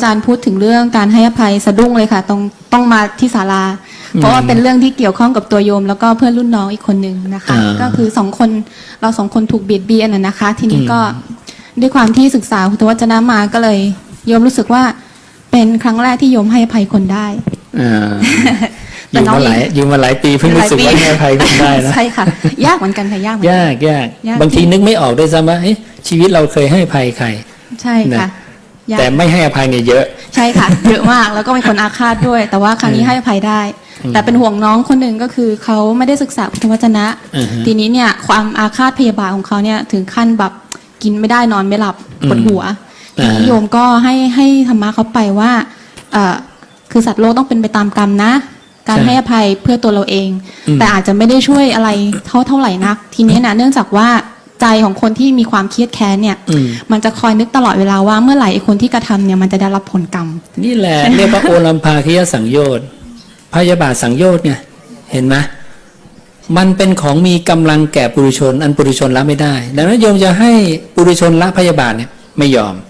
อาจารย์พูดถึงเรื่องการให้อภัยสะดุ้งเลยค่ะต้องต้องมาที่ศาลา เพราะว่าเป็นเรื่องที่เกี่ยวข้องกับตัวโยม แล้วก็เพื่อนรุ่นน้องอีกคนหนึ่งนะคะ อ่าก็คือสองคนเราสองคนถูกเบียดเบียนนะนะคะ ทีนี้ก็อืมด้วยความที่ศึกษาพุทธวจนะมาก็เลย โยมรู้สึกว่าเป็นครั้งแรกที่โยมให้อภัยคนได้อ่าอแต่ยู่น้อง มาหลายอีกอยู่มาหลายปีเพิ่งรู้สึกว่าให้อภัยกันได้นะ ใช่ค่ะ ยากเหมือนกันค่ะยากเหมือนกัน ยากยากยาก บางทีนึกไม่ออกด้วยซ้ำว่าเอ๊ะชีวิตเราเคยให้อภัยใคร ใช่ค่ะ ยาก แต่ไม่ให้อภัยเนี่ยเยอะ ใช่ค่ะ เยอะมากแล้วก็เป็นคนอาฆาตด้วย แต่ว่าครั้งนี้ให้อภัยได้ แต่เป็นห่วงน้องคนหนึ่งก็คือเขาไม่ได้ศึกษาพุทธวจนะอือฮึทีนี้เนี่ยความอาฆาตพยาบาทของเขาเนี่ยถึงขั้นแบบกินไม่ได้นอนไม่หลับอืมปวดหัวทีอ่านี้โยมก็ให้ให้ธรรมะเขาไปว่าเอ่อคือสัตว์โลกต้องเป็นไปตามกรรมนะ การให้อภัยเพื่อตัวเราเอง แต่อาจจะไม่ได้ช่วยอะไรเท่าเท่าไหร่นัก ทีนี้นะเนื่องจากว่า ใจของคนที่มีความเครียดแค้นเนี่ยอืมมันจะคอยนึกตลอดเวลาว่าเมื่อไหร่ไอ้คนที่กระทำเนี่ยมันจะได้รับผลกรรม นี่แหละเรียกว่าโอลัมพาคิยสังโยชน์พยาบาทสังโยชน์เนี่ยเห็นไหมมันเป็นของมีกำลังแก่ปุถุชน อันปุถุชนละไม่ได้ ดังนั้นโยมจะให้ปุถุชนละพยาบาทเนี่ยไม่ยอมค่ะนะ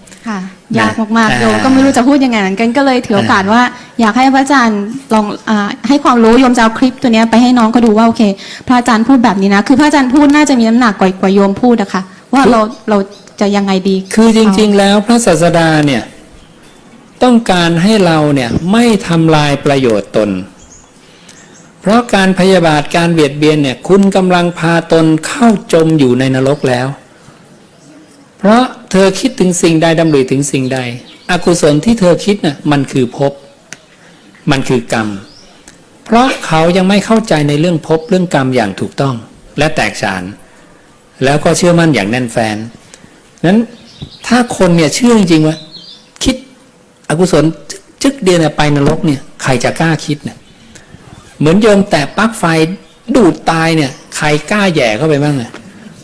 ยากมากอ่าๆโยมก็ไม่รู้จะพูดยังไงเหมือนกันก็เลยถือโอกาสว่า อยากให้พระอาจารย์ลองอาให้ความรู้โยมจะเอาคลิปตัวเนี้ยไปให้น้องเขาดูว่าโอเค พระอาจารย์พูดแบบนี้นะ คือพระอาจารย์พูดน่าจะมีน้ำหนักกว่ากว่าโยมพูดอะค่ะ ว่าเราเราจะยังไงดี คือจริง ๆ แล้วพระศาสดาเนี่ยต้องการให้เราเนี่ยไม่ทำลายประโยชน์ตน เพราะการพยาบาทการเบียดเบียนเนี่ยคุณกำลังพาตนเข้าจมอยู่ในนรกแล้ว เพราะ เธอคิดถึงสิ่งใดดำริถึงสิ่งใด อกุศลที่เธอคิดน่ะมันคือภพมันคือกรรม เพราะเขายังไม่เข้าใจในเรื่องภพเรื่องกรรมอย่างถูกต้อง และแตกฉาน แล้วก็เชื่อมั่นอย่างแน่นแฟนนั้นถ้าคนเนี่ยเชื่อจริงว่าคิดอกุศลจึ๊กเดียวเนี่ยไปนรกเนี่ยใครจะกล้าคิดเนี่ยเหมือนโยมแตะปลั๊กไฟดูดตายเนี่ย ใครกล้าแย่เข้าไปบ้างอะ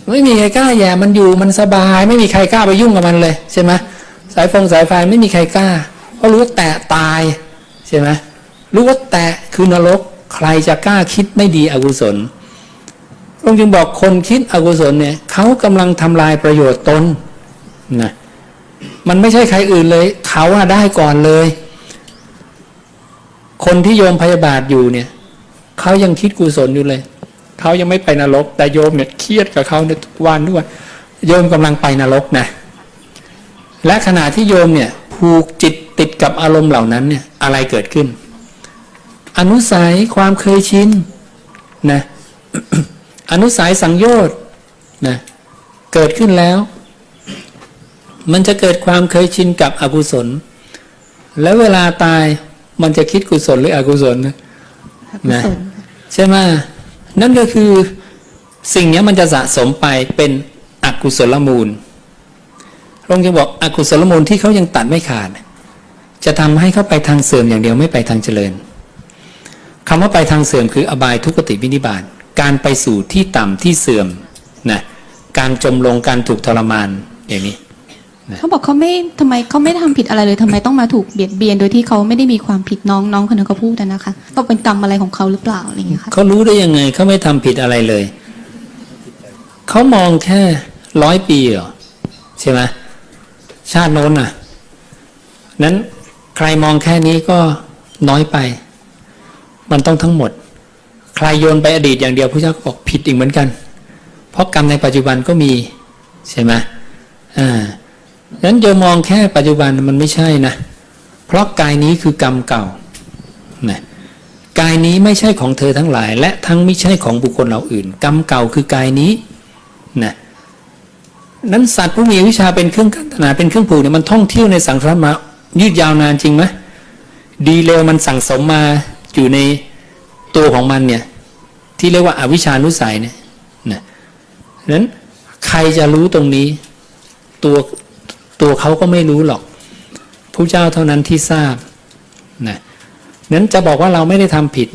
ไม่มีใครกล้าแย่มันอยู่มันสบาย ไม่มีใครกล้าไปยุ่งกับมันเลยใช่ไหมสายฟงสายไฟไม่มีใครกล้า เพราะรู้ว่าแตะตายใช่ไหมรู้ว่าแตะคือนรก ใครจะกล้าคิดไม่ดีอกุศลพระองค์จึงบอกคนคิดอกุศลเนี่ยเขากำลังทำลายประโยชน์ตนนะมันไม่ใช่ใครอื่นเลย เขาอะได้ก่อนเลย คนที่โยมพยาบาทอยู่เนี่ยเขายังคิดกุศลอยู่เลย เขายังไม่ไปนรก แต่โยมเนี่ยเครียดกับเขาเนี่ยทุกวันทุกวันโยมกำลังไปนรกนะ และขณะที่โยมเนี่ยผูกจิตติดกับอารมณ์เหล่านั้นเนี่ยอะไรเกิดขึ้น อนุสัยความเคยชินนะอนุสัยสังโยชน์นะเกิดขึ้นแล้ว มันจะเกิดความเคยชินกับอกุศล แล้วเวลาตายมันจะคิดกุศลหรืออกุศลนะนะใช่ไหม นั่นก็คือสิ่งนี้มันจะสะสมไปเป็นอกุศลมูลพระองค์จะบอกอกุศลมูลที่เขายังตัดไม่ขาด จะทำให้เขาไปทางเสื่อมอย่างเดียวไม่ไปทางเจริญคำว่าไปทางเสื่อมคืออบายทุกติวินิบาตการไปสู่ที่ต่ำที่เสื่อมนะการจมลงการถูกทรมานอย่างนี้ เขาบอกเขาไม่ทำไมเขาไม่ได้ทำผิดอะไรเลยทำไมต้องมาถูกเบียดเบียนโดยที่เขาไม่ได้มีความผิดน้องน้องคนนั้นเขาพูดอะนะคะก็เป็นกรรมอะไรของเขาหรือเปล่าอะไรอย่างเงี้ยค่ะเขารู้ได้ยังไงเขาไม่ทำผิดอะไรเลยเขามองแค่ร้อยปีเหรอใช่ไหมชาติโน้นน่ะ นั้นใครมองแค่นี้ก็น้อยไป มันต้องทั้งหมด ใครโยนไปอดีตอย่างเดียวพระเจ้าก็บอกผิดอีกเหมือนกัน เพราะกรรมในปัจจุบันก็มีใช่ไหมอ่า นั้นโยมองแค่ปัจจุบันมันไม่ใช่นะ เพราะกายนี้คือกรรมเก่านะกายนี้ไม่ใช่ของเธอทั้งหลาย และทั้งไม่ใช่ของบุคคลเราอื่น กรรมเก่าคือกายนี้นะนั้นสัตว์ผู้มีวิชาเป็นเครื่องกันตนาเป็นเครื่องผูกเนี่ยมันท่องเที่ยวในสังสารมายืดยาวนานจริงไหมดีเร็วมันสั่งสมมาอยู่ในตัวของมันเนี่ยที่เรียกว่าอาวิชานุสัยเนี่ยนะนั้นใครจะรู้ตรงนี้ตัว ตัวเขาก็ไม่รู้หรอกผู้เจ้าเท่านั้นที่ทราบนะนั้นจะบอกว่าเราไม่ได้ทำผิด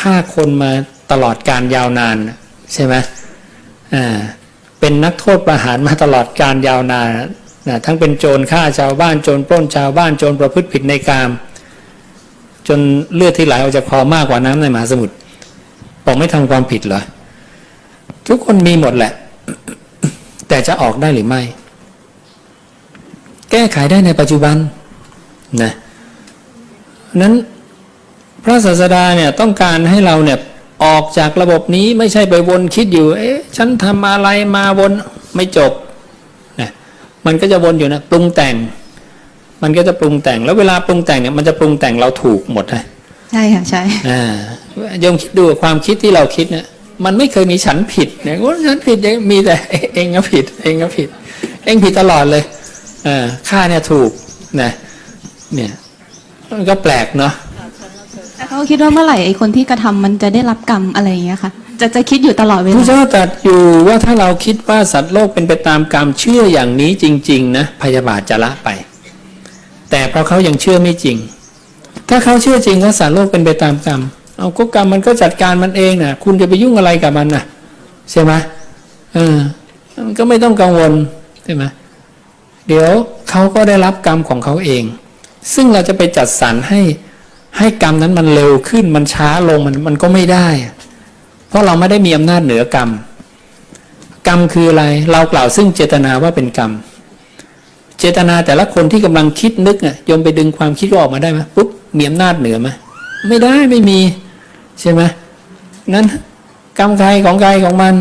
ฆ่าคนมาตลอดการยาวนานใช่ไหมอ่าเป็นนักโทษประหารมาตลอดการยาวนานนะทั้งเป็นโจรฆ่าชาวบ้านโจรปล้นชาวบ้านโจรประพฤติผิดในกาม จนเลือดที่ไหลออกจากคอมากกว่าน้ำในมหาสมุทรบอกไม่ทำความผิดเหรอทุกคนมีหมดแหละ แต่จะออกได้หรือไม่ แก้ไขได้ในปัจจุบันนะนั้นพระศาสดาเนี่ยต้องการให้เราเนี่ยออกจากระบบนี้ไม่ใช่ไปวนคิดอยู่ เอ๊ะฉันทำอะไรมาวนไม่จบนะมันก็จะวนอยู่นะปรุงแต่ง มันก็จะปรุงแต่งแล้วเวลาปรุงแต่งเนี่ยมันจะปรุงแต่งเราถูกหมดนะใช่ค่ะใช่อ่าโยมคิดดูความคิดที่เราคิดเนี่ยมันไม่เคยมีฉันผิดเนี่ยว่าฉันผิดยังมีแต่เองก็ผิด เองก็ผิด เองผิดตลอดเลย อ่าข้าเนี่ยถูกนะเนี่ยมันก็แปลกเนาะแต่เขาคิดว่าเมื่อไหร่ไอ้คนที่กระทำมันจะได้รับกรรมอะไรอย่างเงี้ยค่ะ จะจะคิดอยู่ตลอดเวผู้ลาเจ้าตรัสอยู่ว่าถ้าเราคิดว่าสัตว์โลกเป็นไปตามกรรมเชื่ออย่างนี้จริง ๆ นะพยาบาทจะละไป แต่เพราะเขายังเชื่อไม่จริง ถ้าเขาเชื่อจริงว่าสัตว์โลกเป็นไปตามกรรมเอาก็กรรมมันก็จัดการมันเองนะคุณจะไปยุ่งอะไรกับมันนะใช่ไหมเออมันก็ไม่ต้องกังวลใช่ไหม เดี๋ยวเขาก็ได้รับกรรมของเขาเอง ซึ่งเราจะไปจัดสรรให้ให้กรรมนั้นมันเร็วขึ้นมันช้าลงมันมันก็ไม่ได้ เพราะเราไม่ได้มีอำนาจเหนือกรรม กรรมคืออะไร เรากล่าวซึ่งเจตนาว่าเป็นกรรม เจตนาแต่ละคนที่กำลังคิดนึกอะยมไปดึงความคิดก็ออกมาได้ไหมปุ๊บมีอำนาจเหนือไหมไม่ได้ไม่มีใช่ไหมนั้นกรรมใครของใครของมัน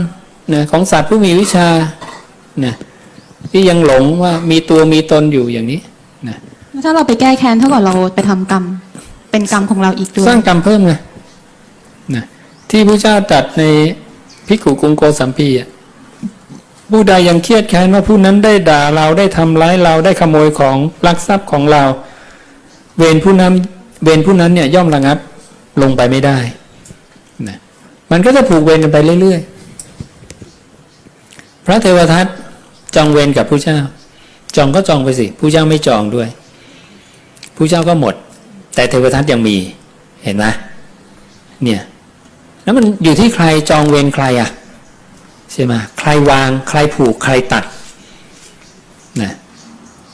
นี่ยของสัตว์ผู้มีวิชานี่ย ที่ยังหลงว่ามีตัวมีตนอยู่อย่างนี้นะถ้าเราไปแก้แค้นเท่ากับเราไปทำกรรม เป็นกรรมของเราอีกด้วยสร้างกรรมเพิ่มไงนะที่พระเจ้าตรัดในพิกขุกรุงโกสัมพีอะผู้ใดยังเครียดแค้นว่าผู้นั้นได้ด่าเราได้ทำร้ายเราได้ขโมยของลักทรัพย์ของเรา เวรผู้นั้นเวรผู้นั้นเนี่ยย่อมระงับลงไปไม่ได้นะมันก็จะผูกเวรกันไปเรื่อยๆ พระเทวทัต จองเวรกับผู้เจ้า จองก็จองไปสิผู้เจ้าไม่จองด้วยผู้เจ้าก็หมด แต่เทวทัตยังมีเห็นไหมเนี่ยแล้วมันอยู่ที่ใครจองเวรใครอะใช่ไหมใครวางใครผูกใครตัดนะ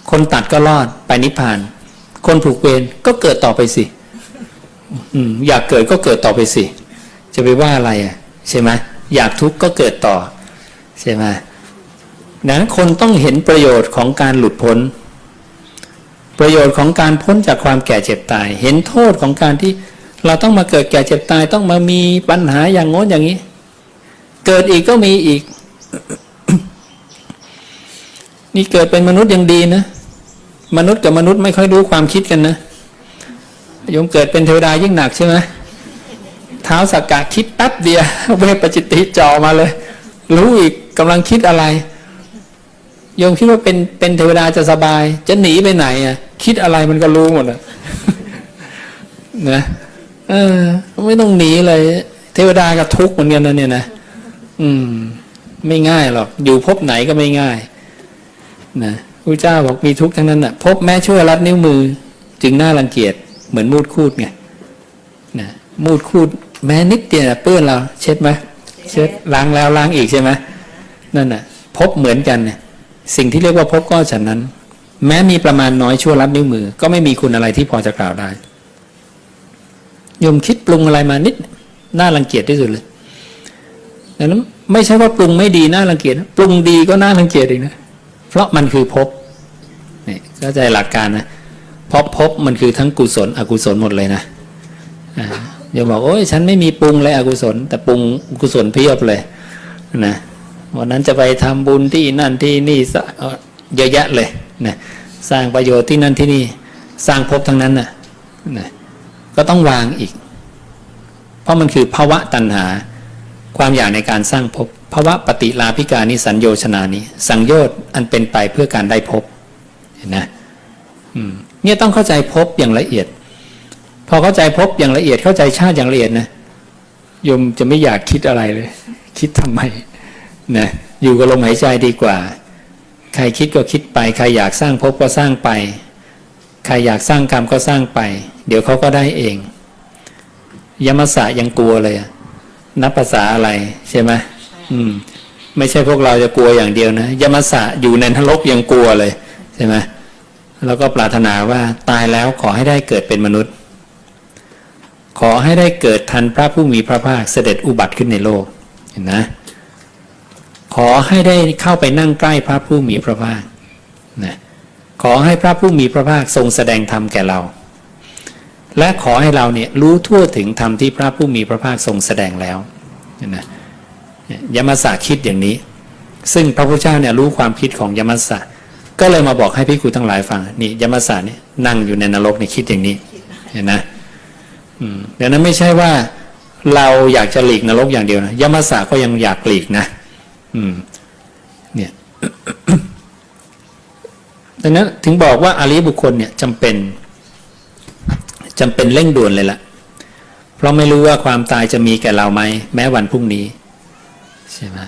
คนตัดก็รอดไปนิพพาน คนผูกเวรก็เกิดต่อไปสิอยากเกิดก็เกิดต่อไปสิ จะไปว่าอะไรอะใช่ไหมอยากทุกข์ก็เกิดต่อใช่ไหม ดังนั้นคนต้องเห็นประโยชน์ของการหลุดพ้น ประโยชน์ของการพ้นจากความแก่เจ็บตาย เห็นโทษของการที่เราต้องมาเกิดแก่เจ็บตายต้องมามีปัญหาอย่างโน้นอย่างนี้ เกิดอีกก็มีอีก นี่เกิดเป็นมนุษย์ยังดีนะ มนุษย์กับมนุษย์ไม่ค่อยรู้ความคิดกันนะโยมเกิดเป็นเทวดายิ่งหนักใช่ไหมเท้าสักกะคิดแป๊บเดียวเวปจิตติจ่อมาเลย รู้อีกกำลังคิดอะไร โยมคิดว่าเป็นเป็นเทวดาจะสบาย จะหนีไปไหนอะ คิดอะไรมันก็รู้หมดอะนะเออ ไม่ต้องหนีเลย เทวดาก็ทุกข์เหมือนกันนะเนี่ยนะอืม ไม่ง่ายหรอก อยู่ภพไหนก็ไม่ง่าย นะพระเจ้าบอกมีทุกข์ทั้งนั้นอะ พบแม้ชั่วรัดนิ้วมือ จึงน่ารังเกียจเหมือนมูดคูดไงนะมูดคูด แม้นิดเดียวเปื้อนเรา เช็ดไหมเช็ดล้างแล้วล้างอีกใช่ไหมนั่นน่ะ พบเหมือนกันเนี่ย สิ่งที่เรียกว่าพบก็ฉันนั้น แม้มีประมาณน้อยชั่วรับนิ้วมือ ก็ไม่มีคุณอะไรที่พอจะกล่าวได้โยมคิดปรุงอะไรมานิดน่ารังเกียจที่สุดเลยดังนั้นไม่ใช่ว่าปรุงไม่ดีน่ารังเกียจปรุงดีก็น่ารังเกียจอีกนะเพราะมันคือภพนี่เข้าใจหลักการนะพราะภพมันคือทั้งกุศล อกุศลหมดเลยนะโยมบอกโอ้ยฉันไม่มีปรุงเลยอกุศล แต่ปรุงกุศลเพียบเลยนะ วันนั้นจะไปทำบุญที่นั่นที่นี่เอ่อเยอะแยะเลยนะสร้างประโยชน์ที่นั่นที่นี่สร้างภพทั้งนั้นนะนะก็ต้องวางอีก เพราะมันคือภาวะตัณหา ความอยากในการสร้างภพภาวะปฏิลาภิการนิสัญโยชนานี้สังโยชน์อันเป็นไปเพื่อการได้ภพเห็นนะเนี่ยต้องเข้าใจภพอย่างละเอียด พอเข้าใจภพอย่างละเอียดเข้าใจชาติอย่างละเอียดนะยมจะไม่อยากคิดอะไรเลย คิดทำไม นะอยู่กับลมหายใจดีกว่า ใครคิดก็คิดไป ใครอยากสร้างภพก็สร้างไป ใครอยากสร้างกรรมก็สร้างไป เดี๋ยวเขาก็ได้เอง ยมสะยังกลัวเลยอะนับภาษาอะไรใช่ไหมอืม ไม่ใช่พวกเราจะกลัวอย่างเดียวนะยมสะอยู่ในนรกยังกลัวเลยใช่ไหมแล้วก็ปรารถนาว่าตายแล้วขอให้ได้เกิดเป็นมนุษย์ ขอให้ได้เกิดทันพระผู้มีพระภาคเสด็จอุบัติขึ้นในโลกเห็นนะ ขอให้ได้เข้าไปนั่งใกล้พระผู้มีพระภาคนะขอให้พระผู้มีพระภาคทรงแสดงธรรมแก่เรา และขอให้เราเนี่ยรู้ทั่วถึงธรรมที่พระผู้มีพระภาคทรงแสดงแล้วเนไหมเนี่ยมสาคิดอย่างนี้ ซึ่งพระพุทธเจ้าเนี่ยรู้ความคิดของยมสาก็เลยมาบอกให้พิคูทั้งหลายฟังนี่ยมสาเนี่ยนั่งอยู่ในนรกเนี่ยคิดอย่างนี้เห็นนะอืมเดี๋ยวนั้นไม่ใช่ว่าเราอยากจะหลีกนรกอย่างเดียวนะยมสาก็ยังอยากหลีกนะ อืม เนี่ยดังนั้นถึงบอกว่าอริยบุคคลเนี่ยจำเป็นจำเป็นเร่งด่วนเลยละ่ะ เพราะไม่รู้ว่าความตายจะมีแก่เราไหมแม้วันพรุ่งนี้ ใช่ไหม